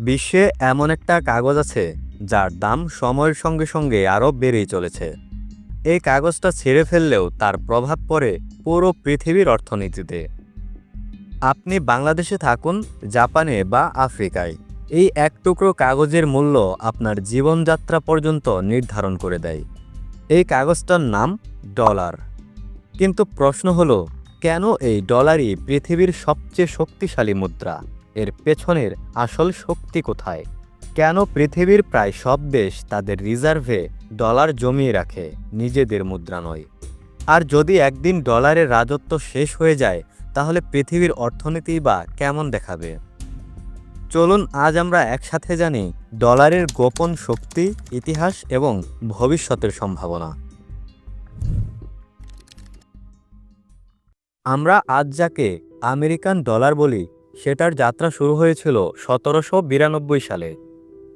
বিশ্বে এমন একটা কাগজ আছে, যার দাম সময়ের সঙ্গে সঙ্গে আরও বেড়েই চলেছে। এই কাগজটা ছেড়ে ফেললেও তার প্রভাব পড়ে পুরো পৃথিবীর অর্থনীতিতে। আপনি বাংলাদেশে থাকুন, জাপানে বা আফ্রিকায়। এই এক টুকরো কাগজের মূল্য আপনার জীবনযাত্রা পর্যন্ত নির্ধারণ করে দেয়। এই কাগজটার নাম ডলার। কিন্তু প্রশ্ন হলো, কেন এই ডলারই পৃথিবীর সবচেয়ে শক্তিশালী মুদ্রা? এর পেছনের আসল শক্তি কোথায়? কেন পৃথিবীর প্রায় সব দেশ তাদের রিজার্ভে ডলার জমিয়ে রাখে, নিজেদের মুদ্রা নয়? আর যদি একদিন ডলারের রাজত্ব শেষ হয়ে যায়, তাহলে পৃথিবীর অর্থনীতি বা কেমন দেখাবে? চলুন আজ আমরা একসাথে জানি ডলারের গোপন শক্তি, ইতিহাস এবং ভবিষ্যতের সম্ভাবনা। আমরা আজ যাকে আমেরিকান ডলার বলি সেটার যাত্রা শুরু হয়েছিল সতেরোশো বিরানব্বই সালে।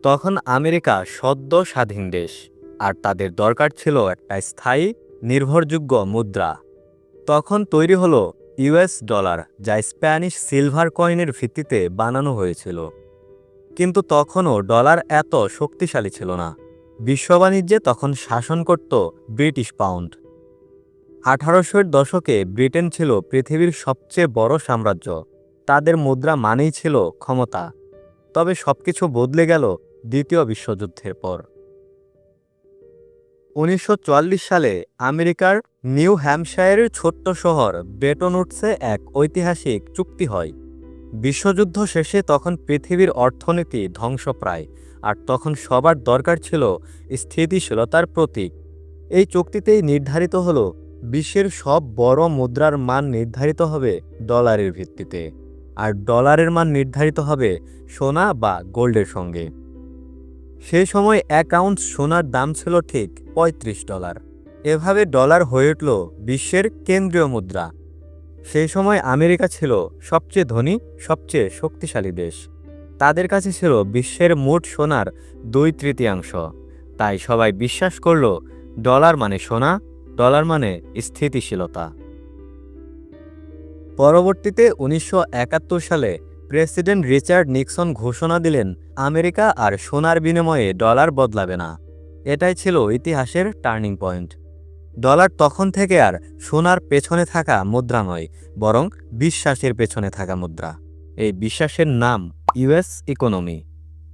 তখন আমেরিকা সদ্য স্বাধীন দেশ, আর তাদের দরকার ছিল একটা স্থায়ী, নির্ভরযোগ্য মুদ্রা। তখন তৈরি হলো ইউএস ডলার, যা স্প্যানিশ সিলভার কয়েনের ভিত্তিতে বানানো হয়েছিল। কিন্তু তখনও ডলার এত শক্তিশালী ছিল না। বিশ্ব বাণিজ্যে তখন শাসন করত ব্রিটিশ পাউন্ড। আঠারোশোর দশকে ব্রিটেন ছিল পৃথিবীর সবচেয়ে বড় সাম্রাজ্য। তাদের মুদ্রা মানেই ছিল ক্ষমতা। তবে সবকিছু বদলে গেল দ্বিতীয় বিশ্বযুদ্ধের পর। উনিশশো চুয়াল্লিশ সালে আমেরিকার নিউ হ্যাম্পশায়ারের ছোট্ট শহর বেটনউটসে এক ঐতিহাসিক চুক্তি হয়। বিশ্বযুদ্ধ শেষে তখন পৃথিবীর অর্থনীতি ধ্বংসপ্রায়, আর তখন সবার দরকার ছিল স্থিতিশীলতার প্রতীক। এই চুক্তিতেই নির্ধারিত হল, বিশ্বের সব বড় মুদ্রার মান নির্ধারিত হবে ডলারের ভিত্তিতে। আর ডলারের মান নির্ধারিত হবে সোনা বা গোল্ডের সঙ্গে। সে সময় এক আউন্স সোনার দাম ছিল ঠিক পঁয়ত্রিশ ডলার। এভাবে ডলার হয়ে উঠল বিশ্বের কেন্দ্রীয় মুদ্রা। সেই সময় আমেরিকা ছিল সবচেয়ে ধনী, সবচেয়ে শক্তিশালী দেশ। তাদের কাছে ছিল বিশ্বের মোট সোনার দুই তৃতীয়াংশ। তাই সবাই বিশ্বাস করল, ডলার মানে সোনা, ডলার মানে স্থিতিশীলতা। পরবর্তীতে উনিশশো একাত্তর সালে প্রেসিডেন্ট রিচার্ড নিক্সন ঘোষণা দিলেন, আমেরিকা আর সোনার বিনিময়ে ডলার বদলাবে না। এটাই ছিল ইতিহাসের টার্নিং পয়েন্ট। ডলার তখন থেকে আর সোনার পেছনে থাকা মুদ্রা নয়, বরং বিশ্বাসের পেছনে থাকা মুদ্রা। এই বিশ্বাসের নাম ইউএস ইকোনমি।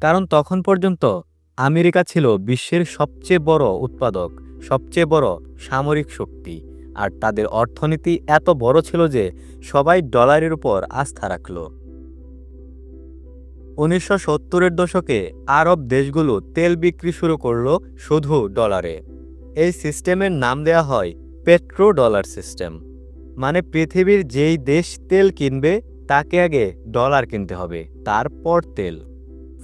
কারণ তখন পর্যন্ত আমেরিকা ছিল বিশ্বের সবচেয়ে বড় উৎপাদক, সবচেয়ে বড় সামরিক শক্তি। আর তাদের অর্থনীতি এত বড় ছিল যে সবাই ডলারের উপর আস্থা রাখল। উনিশশো সত্তরের দশকে আরব দেশগুলো তেল বিক্রি শুরু করল শুধু ডলারে। এই সিস্টেমের নাম দেয়া হয় পেট্রো ডলার সিস্টেম। মানে পৃথিবীর যেই দেশ তেল কিনবে, তাকে আগে ডলার কিনতে হবে, তারপর তেল।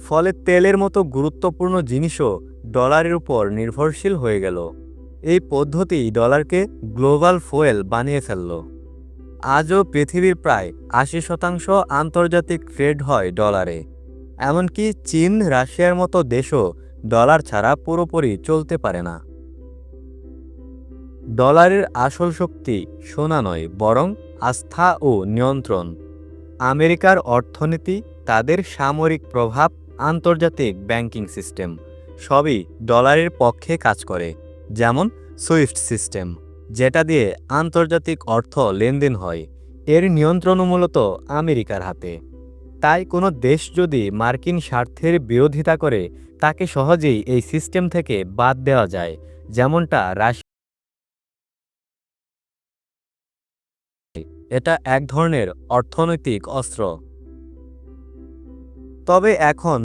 ফলে তেলের মতো গুরুত্বপূর্ণ জিনিসও ডলারের উপর নির্ভরশীল হয়ে গেল। এই পদ্ধতি ডলারকে গ্লোবাল ফুয়েল বানিয়ে ফেলল। আজও পৃথিবীর প্রায় আশি শতাংশ আন্তর্জাতিক ট্রেড হয় ডলারে। এমনকি চীন, রাশিয়ার মতো দেশও ডলার ছাড়া পুরোপুরি চলতে পারে না। ডলারের আসল শক্তি সোনা নয়, বরং আস্থা ও নিয়ন্ত্রণ। আমেরিকার অর্থনীতি, তাদের সামরিক প্রভাব, আন্তর্জাতিক ব্যাংকিং সিস্টেম, সবই ডলারের পক্ষে কাজ করে। যেমন সুইফট সিস্টেম, যেটা দিয়ে আন্তর্জাতিক অর্থ লেনদেন হয়। এর নিয়ন্ত্রণও মূলত আমেরিকার হাতে। তাই কোনো দেশ যদি মার্কিন স্বার্থের বিরোধিতা করে, তাকে সহজেই এই সিস্টেম থেকে বাদ দেওয়া যায়, যেমনটা রাশিয়া এটা এক ধরনের অর্থনৈতিক অস্ত্র। তবে এখন